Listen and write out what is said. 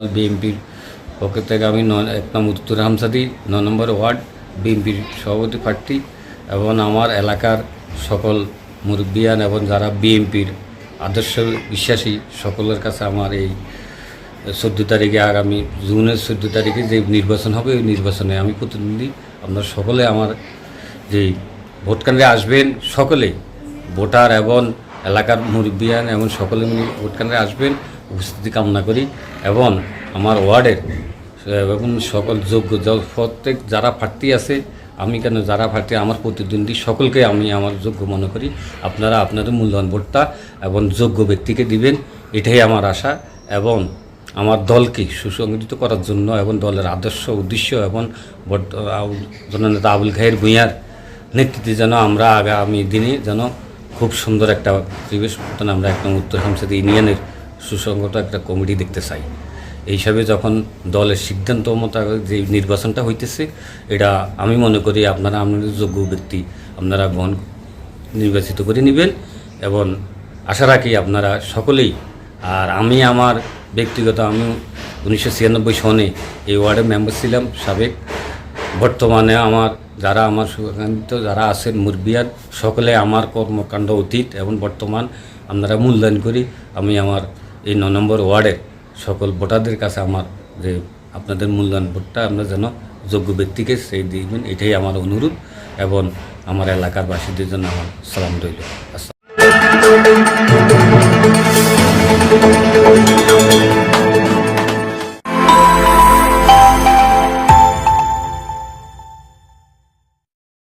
বিএনপির পক্ষ থেকে আমি এক নম্বর উত্তর হামসাদি, ন নম্বর ওয়ার্ড, বিএনপির সভাপতি প্রার্থী এবং আমার এলাকার সকল মুরব্বিয়ান এবং যারা বিএনপির আদর্শ বিশ্বাসী সকলের কাছে আমার এই চোদ্দ তারিখে আগামী জুনের চোদ্দ তারিখে যে নির্বাচন হবে, ওই নির্বাচনে আমি প্রতিনিধি আপনার সকলে আমার যে ভোট কেন্দ্রে আসবেন, সকলে, ভোটার এবং এলাকার মুরব্বিয়ান এবং সকলে মিলে ভোট কেন্দ্রে আসবেন। উপস্থিতি কামনা করি এবং আমার ওয়ার্ডের, এবং সকল যোগ্য প্রত্যেক যারা প্রার্থী আছে, আমি কেন যারা প্রার্থী, আমার প্রতিদ্বন্দ্বী সকলকে আমি আমার যোগ্য মনে করি। আপনারা আপনাদের মূল্যবান ভোটটা এবং যোগ্য ব্যক্তিকে দিবেন, এটাই আমার আশা এবং আমার দলকে সুসংগঠিত করার জন্য এবং দলের আদর্শ উদ্দেশ্য এবং জননেতা আবুল খায়ের ভূঁইয়ার নেতৃত্বে যেন আমরা আগামী দিনে যেন খুব সুন্দর একটা পরিবেশ আমরা একদম উত্তর হামসাদ ইউনিয়নের সুসংগত একটা কমিটি দেখতে চাই। এই হিসাবে যখন দলের সিদ্ধান্ত মতো যে নির্বাচনটা হইতেছে, এটা আমি মনে করি আপনারা আপনাদের যোগ্য ব্যক্তি আপনারা গ্রহণ নির্বাচিত করে নেবেন এবং আশা রাখি আপনারা সকলেই, আর আমি আমার ব্যক্তিগত আমি উনিশশো ছিয়ানব্বই সনে এই ওয়ার্ডের মেম্বার ছিলাম সাবেক। বর্তমানে আমার যারা আমার সুখান্বিত যারা আছেন মুরবিয়ার সকলে আমার কর্মকাণ্ড অতীত এবং বর্তমান আপনারা মূল্যায়ন করি। আমি আমার এই ন নম্বর ওয়ার্ডের সকল ভোটারদের কাছে আমার যে আপনাদের মূল্যায়ন ভোটটা আপনারা যেন যোগ্য ব্যক্তিকে সেই দিবেন, এটাই আমার অনুরোধ এবং আমার এলাকার বাসীদের জন্য আমার সালাম রইল। আসসালাম।